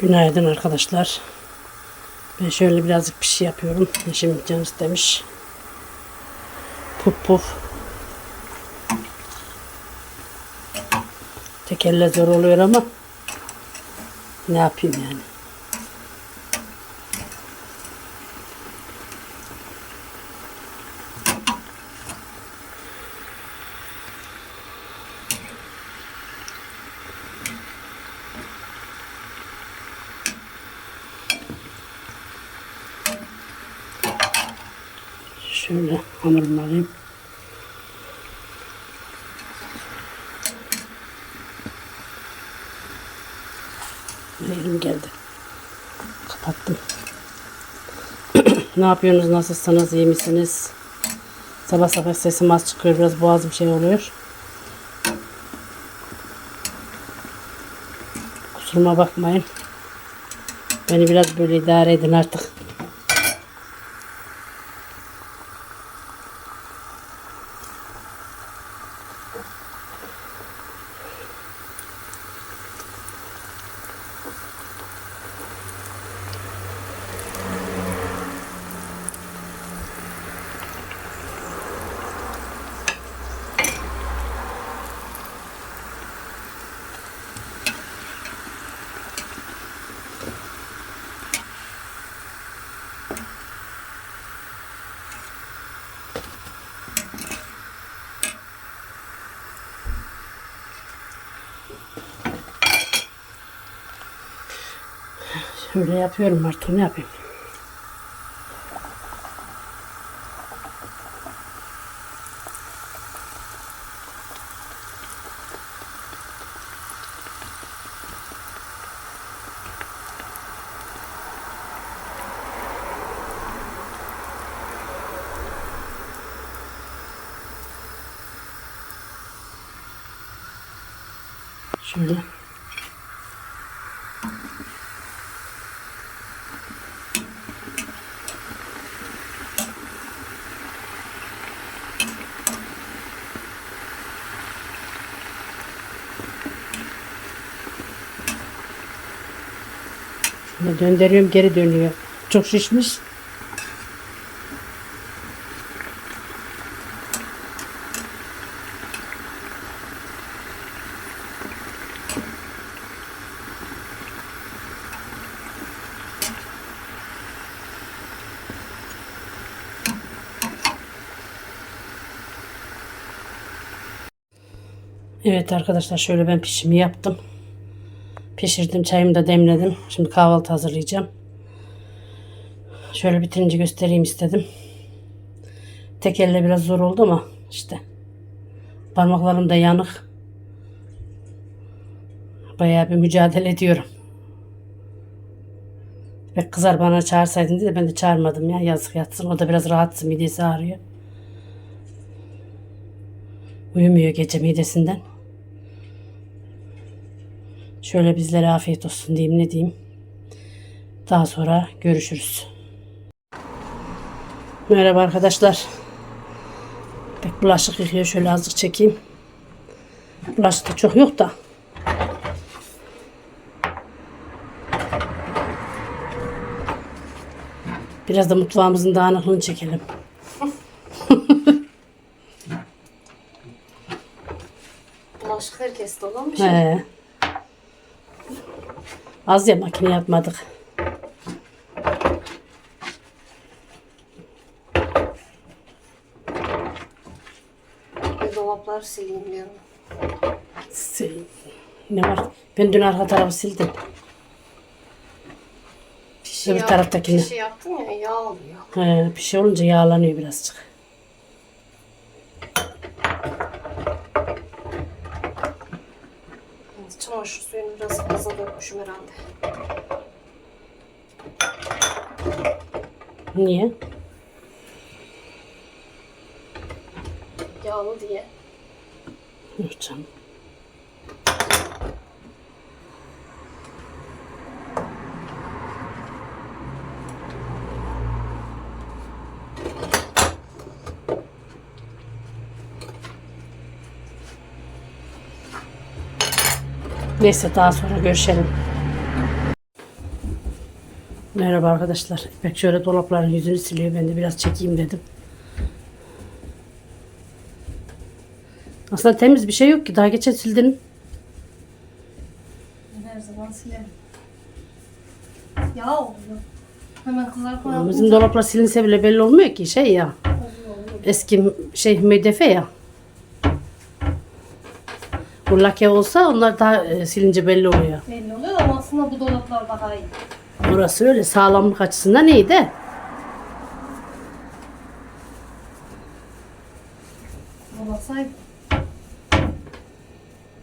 Günaydın arkadaşlar. Ben şöyle birazcık bir şey yapıyorum. Eşim can istemiş. Puf puf. Tek elle zor oluyor ama ne yapayım yani. Şöyle hamurumu alayım. Elim geldi. Kapattım. ne yapıyorsunuz? Nasılsınız? İyi misiniz? Sabah sabah sesim az çıkıyor. Biraz boğazım şey oluyor. Kusuruma bakmayın. Beni biraz böyle idare edin artık. Şöyle yapıyorum artık ne yapayım. Şöyle. Şöyle döndürüyorum geri dönüyor. Çok şişmiş. Evet arkadaşlar şöyle ben pişimi yaptım. Pişirdim çayımı da demledim. Şimdi kahvaltı hazırlayacağım. Şöyle bitirince göstereyim istedim. Tek elle biraz zor oldu ama işte. Parmaklarım da yanık. Bayağı bir mücadele ediyorum. Ve kızar bana çağırsaydın diye de ben de çağırmadım ya. Yazık yatsın. O da biraz rahatsın. Midesi ağrıyor. Uyumuyor gece midesinden. Şöyle bizlere afiyet olsun diyeyim ne diyeyim. Daha sonra görüşürüz. Merhaba arkadaşlar. Pek bulaşık yıkıyor. Şöyle azıcık çekeyim. Bulaşık da çok yok da. Biraz da mutfağımızın dağınıklığını çekelim. Bulaşık herkes şey. He. Az ya makine yapmadık. Dolapları sileyim diyorum. Sil- Ne var? Ben dün arka tarafı sildim. Pişi Öbür taraftakini. Pişi yaptın ya yağ alıyor. He, bir şey olunca yağlanıyor birazcık. Dökmüşüm herhalde. Niye? Yağlı diye. Yok canım. Neyse daha sonra görüşelim. Merhaba arkadaşlar. İpek şöyle dolapların yüzünü siliyor. Ben de biraz çekeyim dedim. Aslında temiz bir şey yok ki. Daha geçen sildin. Her zaman silerim. Yağ oluyor. Hemen kızartma yapınca Bizim dolaplar silinse bile belli olmuyor ki. Şey ya. Eski şey müdefe ya. Bu lake olsa onlar daha e, silince belli oluyor. belli oluyor ama aslında bu dolaplar daha iyi. Orası öyle sağlamlık açısından iyi de. Olasaydı.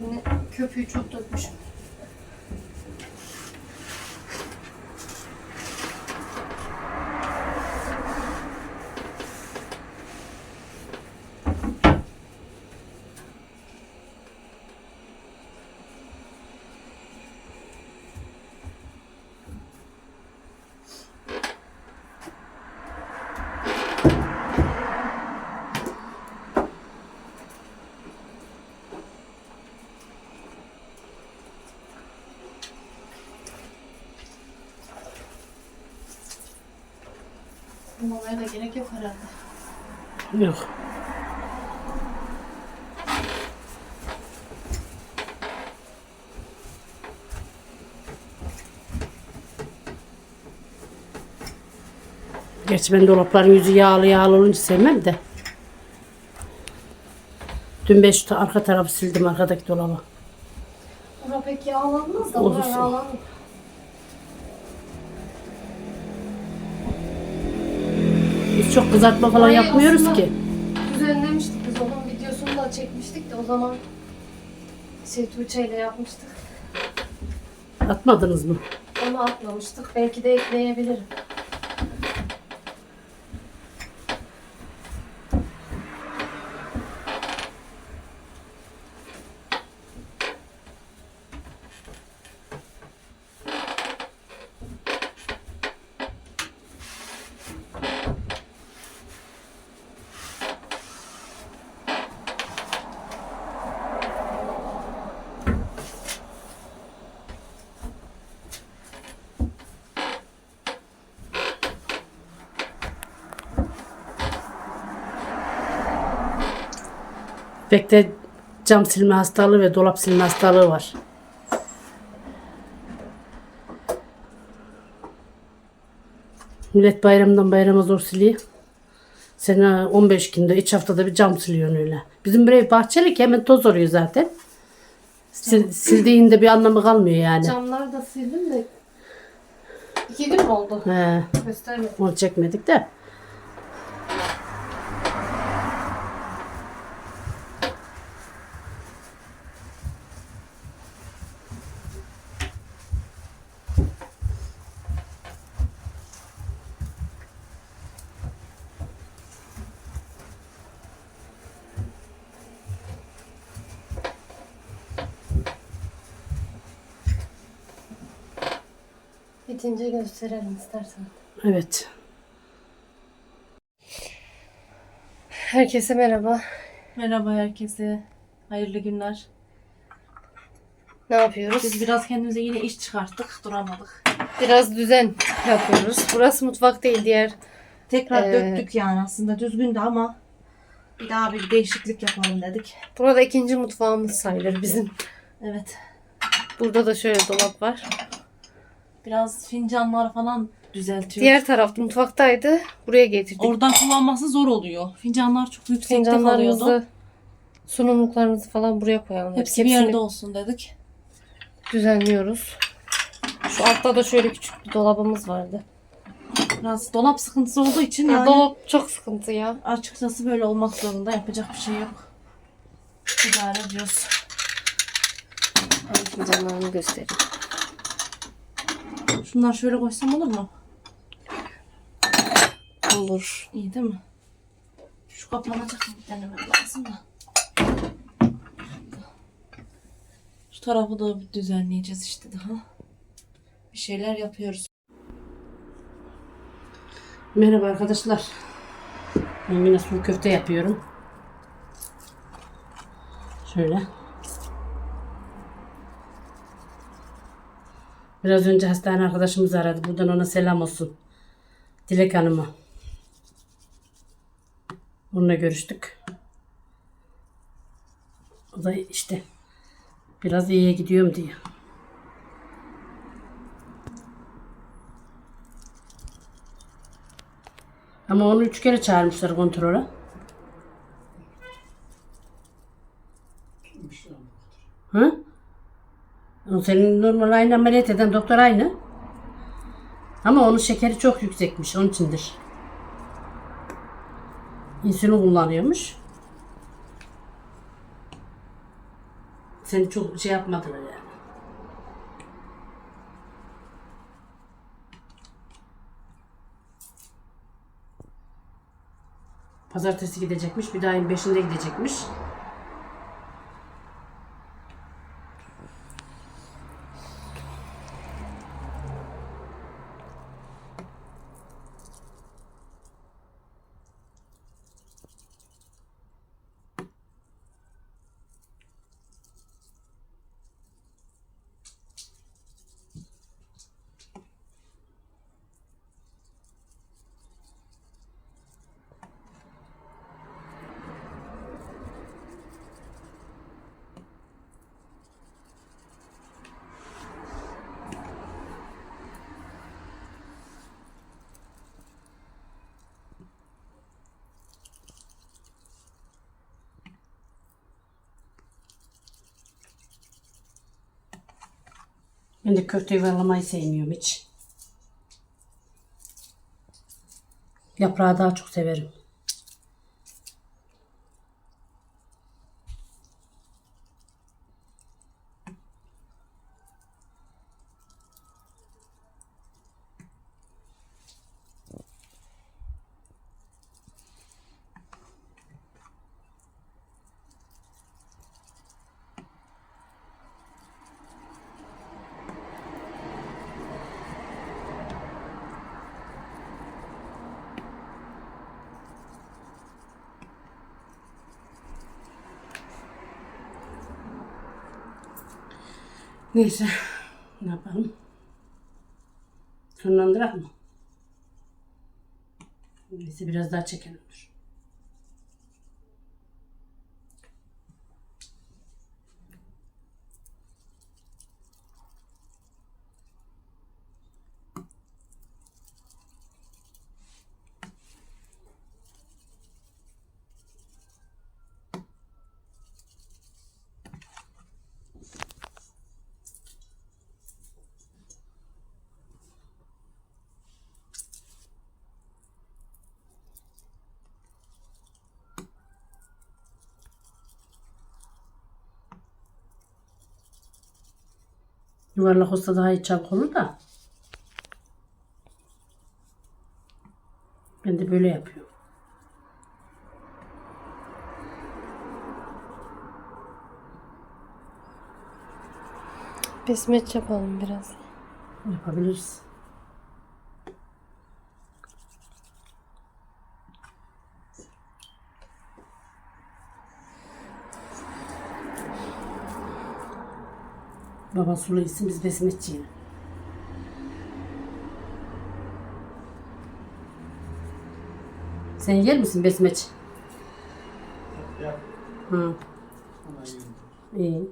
Yine köpüğü çok dökmüşüm. Bulmamaya da gerek yok herhalde. Yok. Gerçi ben dolapların yüzü yağlı yağlı olunca sevmem de. Dün ben şu arka tarafı sildim arkadaki dolaba. Bura pek yağlanmaz da bura yağlanır. Çok kızartma falan Burayı yapmıyoruz aslında ki. Düzenlemiştik biz onun videosunu da çekmiştik de o zaman şey Tuğçe ile yapmıştık. Atmadınız mı? Onu atlamıştık. Belki de ekleyebilirim. Bekle cam silme hastalığı ve dolap silme hastalığı var. Millet bayramdan bayrama zor siliyor. Sen ha, 15 günde, 3 haftada bir cam siliyorsun öyle. Bizim bir ev bahçeli ki hemen toz oluyor zaten. Sil, sildiğinde bir anlamı kalmıyor yani. Camları da sildim de iki gün oldu? He, Göstermedim. onu çekmedik de. Bitince gösterelim istersen. Evet. Herkese merhaba. Merhaba herkese. Hayırlı günler. Ne yapıyoruz? Biz biraz kendimize yine iş çıkarttık. Duramadık. Biraz düzen yapıyoruz. Burası mutfak değil diğer. Tekrar Ee, döktük yani aslında düzgündü ama bir daha bir değişiklik yapalım dedik. Burada ikinci mutfağımız sayılır bizim. Evet. Burada da şöyle dolap var. Biraz fincanlar falan düzeltiyoruz. Diğer tarafta mutfaktaydı. Buraya getirdik. Oradan kullanması zor oluyor. Fincanlar çok yüksekte Fincanlarımızı, kalıyordu. sunumluklarımızı falan buraya koyalım. Hepsi bir Hepsini yerde olsun dedik. düzenliyoruz. Şu altta da şöyle küçük bir dolabımız vardı. Biraz dolap sıkıntısı olduğu için Ya yani dolap çok sıkıntı ya. açıkçası böyle olmak zorunda. Yapacak bir şey yok. İdare ediyoruz. Ben fincanlarını göstereyim. Şunlar şöyle koysam olur mu? Olur. İyi değil mi? Şu kapanacak mı bir denemem lazım da. Şu tarafı da bir düzenleyeceğiz işte daha. Bir şeyler yapıyoruz. Merhaba arkadaşlar. Ben yine sulu köfte yapıyorum. Şöyle. Biraz önce hastane arkadaşımız aradı. Buradan ona selam olsun. Dilek Hanım'a. Onunla görüştük. O da işte biraz iyiye gidiyorum diyor. Ama onu üç kere çağırmışlar kontrole. Hı? Senin normal aynı ameliyat eden doktor aynı. Ama onun şekeri çok yüksekmiş. Onun içindir. İnsülin kullanıyormuş. Seni çok şey yapmadılar yani. Pazartesi gidecekmiş. Bir daha ayın 5'inde gidecekmiş. Ben de köfte yuvarlamayı sevmiyorum hiç. Yaprağı daha çok severim. Neyse. Ne yapalım? Sonlandırak mı? Neyse biraz daha çekelim dur. Yuvarlak olsa daha iyi çabuk olur da. Ben de böyle yapıyorum. Besmet yapalım biraz. Yapabiliriz. Baba sulu isim biz besmetçiyim. Sen yer misin besmeç? Yap. Hı, iyi.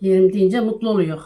Yerim deyince mutlu oluyor.